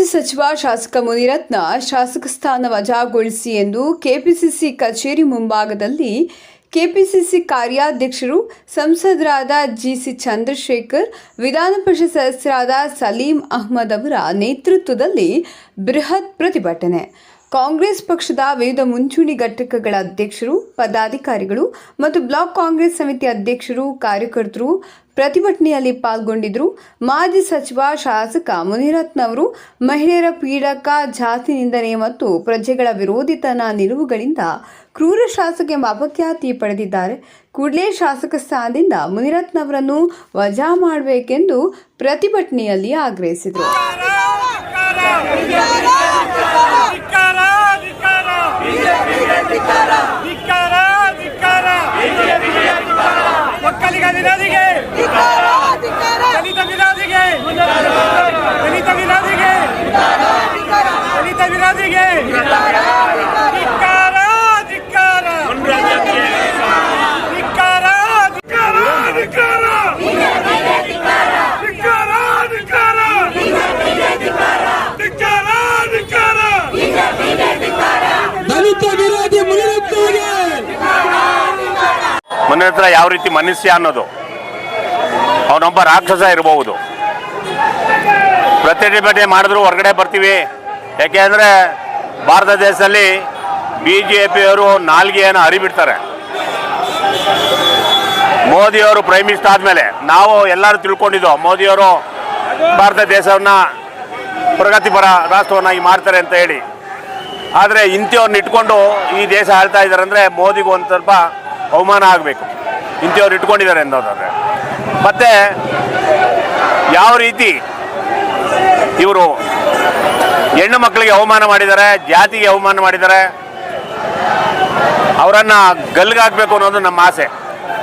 ಸಚಿವ ಶಾಸಕ ಮುನಿರತ್ನ ಶಾಸಕ ಸ್ಥಾನ ವಜಾಗೊಳಿಸಿ ಎಂದು ಕೆಪಿಸಿಸಿ ಕಚೇರಿ ಮುಂಭಾಗದಲ್ಲಿ ಕೆಪಿಸಿಸಿ ಕಾರ್ಯಾಧ್ಯಕ್ಷರು ಸಂಸದರಾದ ಜಿಸಿ ಚಂದ್ರಶೇಖರ್, ವಿಧಾನ ಪರಿಷತ್ ಸದಸ್ಯರಾದ ಸಲೀಂ ಅಹ್ಮದ್ ಅವರ ನೇತೃತ್ವದಲ್ಲಿ ಬೃಹತ್ ಪ್ರತಿಭಟನೆ. ಕಾಂಗ್ರೆಸ್ ಪಕ್ಷದ ವಿವಿಧ ಮುಂಚೂಣಿ ಘಟಕಗಳ ಅಧ್ಯಕ್ಷರು, ಪದಾಧಿಕಾರಿಗಳು ಮತ್ತು ಬ್ಲಾಕ್ ಕಾಂಗ್ರೆಸ್ ಸಮಿತಿ ಅಧ್ಯಕ್ಷರು, ಕಾರ್ಯಕರ್ತರು ಪ್ರತಿಭಟನೆಯಲ್ಲಿ ಪಾಲ್ಗೊಂಡಿದ್ದರು. ಮಾಜಿ ಸಚಿವ, ಶಾಸಕ ಮುನಿರತ್ನ ಅವರು ಮಹಿಳೆಯರ ಪೀಡಕ, ಜಾತಿ ನಿಂದನೆ ಮತ್ತು ಪ್ರಜೆಗಳ ವಿರೋಧಿತನ ನಿಲುವುಗಳಿಂದ ಕ್ರೂರ ಶಾಸಕ ಎಂಬ ಅಪಖ್ಯಾತಿ ಪಡೆದಿದ್ದಾರೆ. ಕೂಡಲೇ ಶಾಸಕ ಸ್ಥಾನದಿಂದ ಮುನಿರತ್ನ ಅವರನ್ನು ವಜಾ ಮಾಡಬೇಕೆಂದು ಪ್ರತಿಭಟನೆಯಲ್ಲಿ ಆಗ್ರಹಿಸಿದರು. ಹತ್ರ ಯಾವ ರೀತಿ ಮನುಷ್ಯ ಅನ್ನೋದು. ಅವನೊಬ್ಬ ರಾಕ್ಷಸ ಇರಬಹುದು. ಪ್ರತಿಭಟನೆ ಮಾಡಿದ್ರು ಹೊರಗಡೆ ಬರ್ತೀವಿ. ಯಾಕೆಂದರೆ ಭಾರತ ದೇಶದಲ್ಲಿ ಬಿ ಜೆ ಪಿಯವರು ನಾಲ್ಗೆಯನ್ನು ಹರಿಬಿಡ್ತಾರೆ. ಮೋದಿಯವರು ಪ್ರೈಮ್ ಮಿನಿಸ್ಟರ್ ಆದಮೇಲೆ ನಾವು ಎಲ್ಲರೂ ತಿಳ್ಕೊಂಡಿದ್ದು, ಮೋದಿಯವರು ಭಾರತ ದೇಶವನ್ನು ಪ್ರಗತಿಪರ ರಾಷ್ಟ್ರವನ್ನಾಗಿ ಮಾಡ್ತಾರೆ ಅಂತ ಹೇಳಿ. ಆದರೆ ಇಂಥವ್ರನ್ನ ಇಟ್ಕೊಂಡು ಈ ದೇಶ ಆಳ್ತಾ ಇದ್ದಾರೆ ಅಂದರೆ ಮೋದಿಗೂ ಒಂದು ಸ್ವಲ್ಪ ಅವಮಾನ ಆಗಬೇಕು. ಇಂಥವ್ರು ಇಟ್ಕೊಂಡಿದ್ದಾರೆ ಅನ್ನೋದಾದರೆ ಮತ್ತು ಯಾವ ರೀತಿ ಇವರು ಹೆಣ್ಣು ಮಕ್ಕಳಿಗೆ ಅವಮಾನ ಮಾಡಿದ್ದಾರೆ ಜಾತಿಗೆ ಅವಮಾನ ಮಾಡಿದ್ದಾರೆ ಅವರನ್ನು ಗಲ್ಗಾಕಬೇಕು ಅನ್ನೋದು ನಮ್ಮ ಆಸೆ.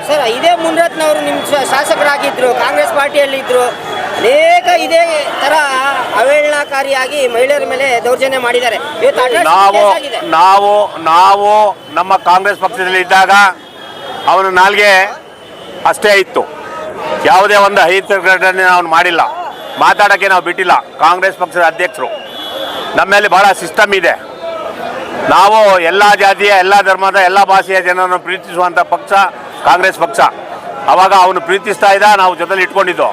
ಸರ್ ಇದೇ ಮುನ್ರತ್ನವರು ನಿಮ್ಮ ಶಾಸಕರಾಗಿದ್ದರು ಶಾಸಕರಾಗಿದ್ರು ಕಾಂಗ್ರೆಸ್ ಪಾರ್ಟಿಯಲ್ಲಿ ಇದ್ರು ಅನೇಕ ಇದೇ ತರ ಅವೇಳನಕಾರಿಯಾಗಿ ಮಹಿಳೆಯರ ಮೇಲೆ ದೌರ್ಜನ್ಯ ಮಾಡಿದ್ದಾರೆ. ನಾವು ನಾವು ನಾವು ನಮ್ಮ ಕಾಂಗ್ರೆಸ್ ಪಕ್ಷದಲ್ಲಿ ಇದ್ದಾಗ ಅವನ ನಾಲ್ಗೆ ಅಷ್ಟೇ ಇತ್ತು. ಯಾವುದೇ ಒಂದು ಅಹಿತಕರಣೆ ಅವನು ಮಾಡಿಲ್ಲ. ಮಾತಾಡೋಕ್ಕೆ ನಾವು ಬಿಟ್ಟಿಲ್ಲ. ಕಾಂಗ್ರೆಸ್ ಪಕ್ಷದ ಅಧ್ಯಕ್ಷರು. ನಮ್ಮಲ್ಲಿ ಬಹಳ ಸಿಸ್ಟಮ್ ಇದೆ. ನಾವು ಎಲ್ಲ ಜಾತಿಯ, ಎಲ್ಲ ಧರ್ಮದ, ಎಲ್ಲ ಭಾಷೆಯ ಜನರನ್ನು ಪ್ರೀತಿಸುವಂಥ ಪಕ್ಷ ಕಾಂಗ್ರೆಸ್ ಪಕ್ಷ. ಅವಾಗ ಅವನು ಪ್ರೀತಿಸ್ತಾ ಇದ್ದ, ನಾವು ಜೊತೆಲಿ ಇಟ್ಕೊಂಡಿದ್ದು.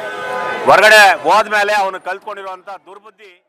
ಹೊರಗಡೆ ಹೋದ್ಮೇಲೆ ಅವನು ಕಲ್ತ್ಕೊಂಡಿರುವಂಥ ದುರ್ಬುದ್ಧಿ